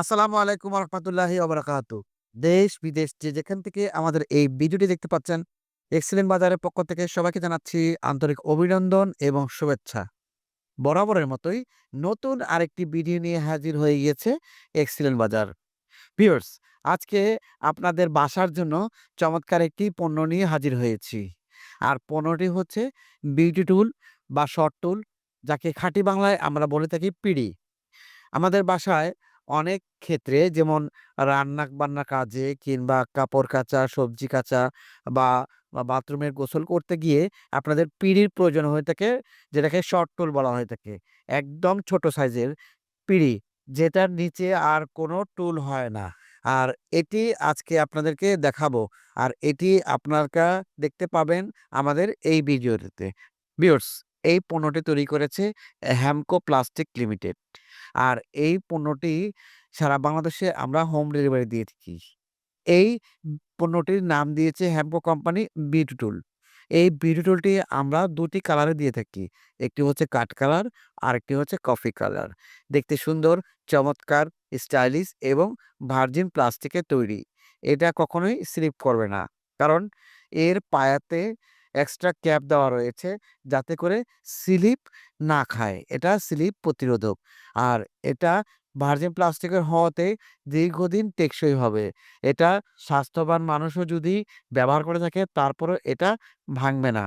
আসসালামু আলাইকুম রহমতুল্লাহি ওবরাকাতু। দেশ বিদেশ যে যেখান থেকে আমাদের এই ভিডিওটি দেখতে পাচ্ছেন, এক্সেলেন্ট বাজারের পক্ষ থেকে সবাইকে জানাচ্ছি আন্তরিক অভিনন্দন এবং শুভেচ্ছা। বরাবরের মতোই নতুন আরেকটি ভিডিও নিয়ে হাজির হয়ে গিয়েছে এক্সেলেন্ট বাজার। ভিউয়ার্স আজকে আপনাদের বাসার জন্য চমৎকার একটি পণ্য নিয়ে হাজির হয়েছি। আর পণ্যটি হচ্ছে বিউটি টুল বা শর্ট টুল যাকে খাঁটি বাংলায় আমরা বলে থাকি পিড়ি আমাদের বাসায় অনেক ক্ষেত্রে যেমন রান্না-বান্না কাজে কিংবা কাপড় কাচা, সবজি কাচা বা বাথরুমের গোসল করতে গিয়ে আপনাদের পিঁড়ির প্রয়োজন হয়ে থাকে, যেটাকে শর্ট টুল বলা হয়ে থাকে। একদম ছোট সাইজের পিঁড়ি, যেটার নিচে আর কোনো টুল হয় না। আর এটি আজকে আপনাদেরকে দেখাবো। আর এটি আপনারা দেখতে পাবেন আমাদের এই ভিডিওটিতে। ভিউয়ার্স এই পণ্যটি তৈরি করেছে হ্যামকো প্লাস্টিক লিমিটেড। আর এই পণ্যটি সারা বাংলাদেশে আমরা হোম ডেলিভারি দিয়ে থাকি। এই পণ্যটির নাম দিয়েছে হ্যাম্পো কোম্পানি বিউটি টুল। এই বিউটি টুলটি আমরা দুটি কালারে দিয়ে থাকি। একটি হচ্ছে কাঠ কালার, আর একটি হচ্ছে কফি কালার। দেখতে সুন্দর, চমৎকার, স্টাইলিশ এবং ভার্জিন প্লাস্টিকের তৈরি। এটা কখনোই স্লিপ করবে না। কারণ এর পায়াতে এক্সট্রা ক্যাপ দেওয়া রয়েছে যাতে করে স্লিপ না খায়। এটা স্লিপ প্রতিরোধক। আর এটা ভার্জিন প্লাস্টিকের হওয়াতে দীর্ঘদিন টেকসই হবে। এটা স্বাস্থ্যবান মানুষও যদি ব্যবহার করে থাকে তারপরেও এটা ভাঙবে না।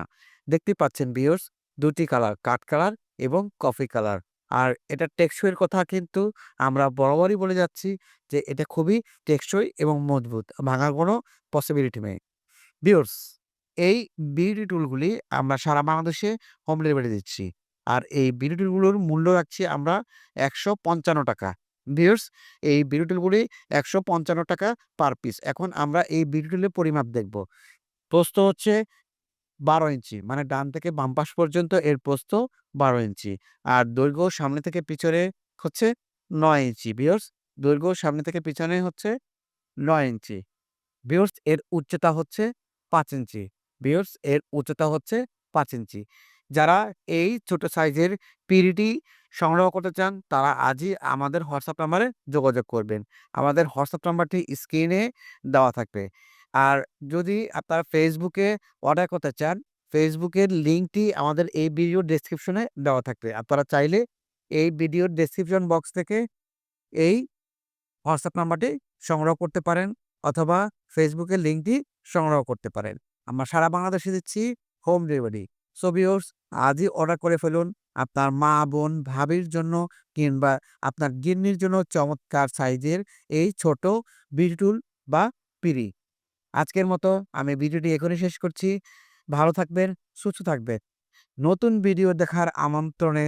দেখতেই পাচ্ছেন ভিউয়ার্স ২ টি কালার, কাঠ কালার এবং কফি কালার। আর এটা টেকসইয়ের কথা কিন্তু আমরা বরাবরই বলে যাচ্ছি যে এটা খুবই টেকসই এবং মজবুত। ভাঙার কোনো পসিবিলিটি নেই। ভিউয়ার্স এই বিউটি টুলগুলি আমরা সারা বাংলাদেশে হোম ডেলিভারি দিচ্ছি। আর এই বিউটি টুলগুলোর মূল্য রাখছি আমরা ৳১৫৫ ভিউয়ার্স এই বিউটি টুলগুলি ৳১৫৫ পার পিস। এখন আমরা এই বিউটি টুলের পরিমাপ দেখব। প্রস্থ হচ্ছে ১২ ইঞ্চি মানে ডান থেকে বাম পাশ পর্যন্ত এর প্রস্থ ১২ ইঞ্চি। আর দৈর্ঘ্য সামনে থেকে পিছনে হচ্ছে নয় ইঞ্চি। ভিউয়ার্স দৈর্ঘ্য সামনে থেকে পিছনে হচ্ছে নয় ইঞ্চি। ভিউয়ার্স এর উচ্চতা হচ্ছে পাঁচ ইঞ্চি। ভিউয়ার্স এর উচ্চতা হচ্ছে পাঁচ ইঞ্চি। যারা এই ছোট সাইজের পিঁড়িটি সংগ্রহ করতে চান তারা আজই আমাদের হোয়াটসঅ্যাপ নাম্বারে যোগাযোগ করবেন। আমাদের হোয়াটসঅ্যাপ নাম্বারটি স্ক্রিনে দেওয়া থাকবে। আর যদি আপনারা ফেসবুকে অর্ডার করতে চান, ফেসবুকের লিঙ্কটি আমাদের এই ভিডিওর ডেসক্রিপশনে দেওয়া থাকবে। আপনারা চাইলে এই ভিডিওর ডেসক্রিপশন বক্স থেকে এই হোয়াটসঅ্যাপ নাম্বারটি সংগ্রহ করতে পারেন অথবা ফেসবুকের লিঙ্কটি সংগ্রহ করতে পারেন। আমরা সারা বাংলাদেশে দিচ্ছি হোম ডেলিভারি। সো ভিউয়ার্স আজই অর্ডার করে ফেলুন। আপনার মা, বোন, ভাবির জন্য কিংবা আপনার গিন্নির জন্য চমৎকার সাইজের এই ছোট বিউটি টুল বা পিঁড়ি। আজকের মতো আমি ভিডিওটি এখনই শেষ করছি। ভালো থাকবেন, সুস্থ থাকবেন। নতুন ভিডিও দেখার আমন্ত্রণে